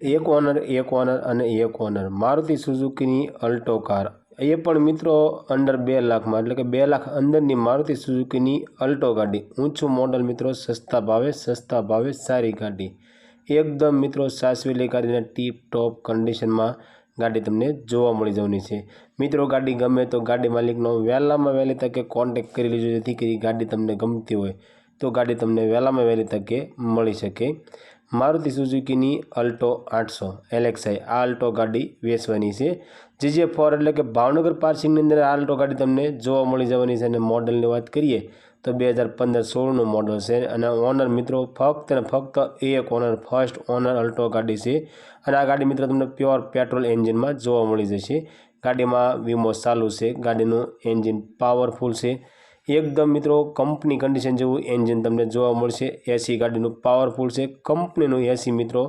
એક ઓનર એક ઓનર અને એક ઓનર. મારુતિ સુઝુકીની અલ્ટો કાર. એ પણ મિત્રો અંડર બે લાખમાં, એટલે કે બે લાખ અંદરની મારુતિ સુઝુકીની અલ્ટો ગાડી. ઊંચું મોડલ મિત્રો, સસ્તા ભાવે સસ્તા ભાવે સારી ગાડી. એકદમ મિત્રો સાસવેલી ગાડીના ટીપ ટોપ કન્ડિશનમાં ગાડી તમને જોવા મળી જવાની છે. મિત્રો ગાડી ગમે તો ગાડી માલિકનો વહેલામાં વહેલી તકે કોન્ટેક કરી લેજો, જેથી કરી ગાડી તમને ગમતી હોય. તો ગાડી તમને વહેલામાં વહેલી તકે મળી શકે. મારુતિ સુઝુકીની અલ્ટો આઠસો. એલેક્સાઈ આ અલ્ટો ગાડી વેચવાની છે. જે જે ફોર એટલે કે ભાવનગર પાર્સિંગની અંદર આ અલ્ટો ગાડી તમને જોવા મળી જવાની છે. અને મોડલની વાત કરીએ તો બે હજાર પંદર સોળનું મોડલ છે. અને ઓનર મિત્રો ફક્ત અને ફક્ત એક ઓનર, ફર્સ્ટ ઓનર અલ્ટો ગાડી છે. અને આ ગાડી મિત્રો તમને પ્યોર પેટ્રોલ એન્જિનમાં જોવા મળી જશે. ગાડીમાં વીમો ચાલુ છે. ગાડીનું એન્જિન પાવરફુલ છે. એકદમ મિત્રો કંપની કન્ડિશન જેવું એન્જિન તમને જોવા મળશે. એસી ગાડીનું પાવરફુલ છે. કંપનીનું એસી મિત્રો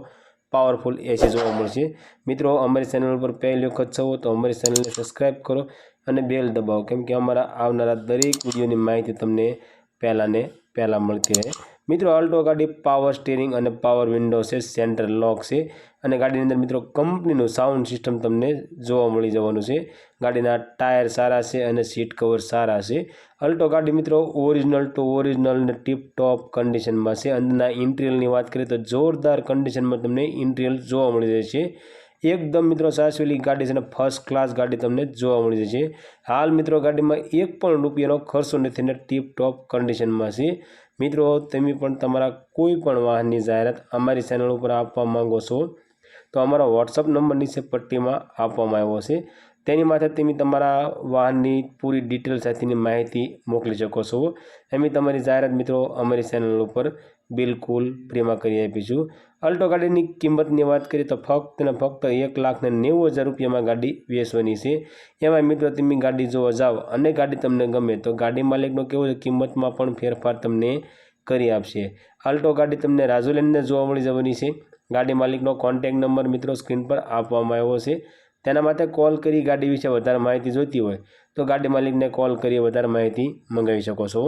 પાવરફુલ એસી જોવા મળશે. મિત્રો, અમારી ચેનલ ઉપર પહેલી વખત છો તો અમારી ચેનલને સબસ્ક્રાઈબ કરો અને બેલ દબાવો. કેમ કે અમારા આવનારા દરેક વિડીયોની માહિતી તમને પહેલાંને પહેલાં મળતી રહે. મિત્રો અલ્ટો ગાડી પાવર સ્ટીરિંગ અને પાવર વિન્ડો છે સેન્ટર લોક છે. અને ગાડીની અંદર મિત્રો, કંપનીનું સાઉન્ડ સિસ્ટમ તમને જોવા મળી જવાનું છે. ગાડીના ટાયર સારા છે અને સીટ કવર સારા છે. અલ્ટો ગાડી મિત્રો ઓરિજિનલ ટુ ઓરિજિનલ ને ટીપ ટોપ કન્ડિશનમાં છે. અંદરના ઇન્ટિરિયલની વાત કરીએ તો જોરદાર કન્ડિશનમાં તમને ઇન્ટિરિયલ જોવા મળી જાય છે. એકદમ મિત્રો સાસવેલી ગાડી છે અને ફર્સ્ટ ક્લાસ ગાડી તમને જોવા મળી છે. હાલ મિત્રો, ગાડીમાં એક પણ રૂપિયાનો ખર્ચો નથી અને ટીપ ટોપ કન્ડિશનમાં છે. મિત્રો, તમે પણ તમારા કોઈ પણ વાહનની જાહેરાત અમારી ચેનલ ઉપર આપવા માંગો છો, તો અમારો વોટ્સઅપ નંબર નીચે પટ્ટીમાં આપવામાં આવ્યો છે. તેની માથે તમે તમારા વાહનની પૂરી ડિટેલ સાથેની માહિતી મોકલી શકો છો. એમ તમારી જાહેરાત મિત્રો અમારી ચેનલ ઉપર બિલકુલ ફ્રીમાં કરી આપીશું અલ્ટો ગાડીની કિંમતની વાત કરીએ તો ફક્ત ને ફક્ત એક લાખ ને નેવું હજાર રૂપિયામાં ગાડી વેચવાની છે. એમાં મિત્રો તમે ગાડી જોવા જાઓ અને ગાડી તમને ગમે તો ગાડી માલિકનો કેવો છે કિંમતમાં પણ ફેરફાર તમને કરી આપશે. અલ્ટો ગાડી તમને રાજુલેન્ડને જોવા મળી જવાની છે. ગાડી માલિકનો કોન્ટેક નંબર મિત્રો સ્ક્રીન પર આપવામાં આવ્યો છે. તેના માટે કોલ કરી ગાડી વિશે વધારે માહિતી જોઈતી હોય તો ગાડી માલિકને કોલ કરી વધારે માહિતી મંગાવી શકો છો.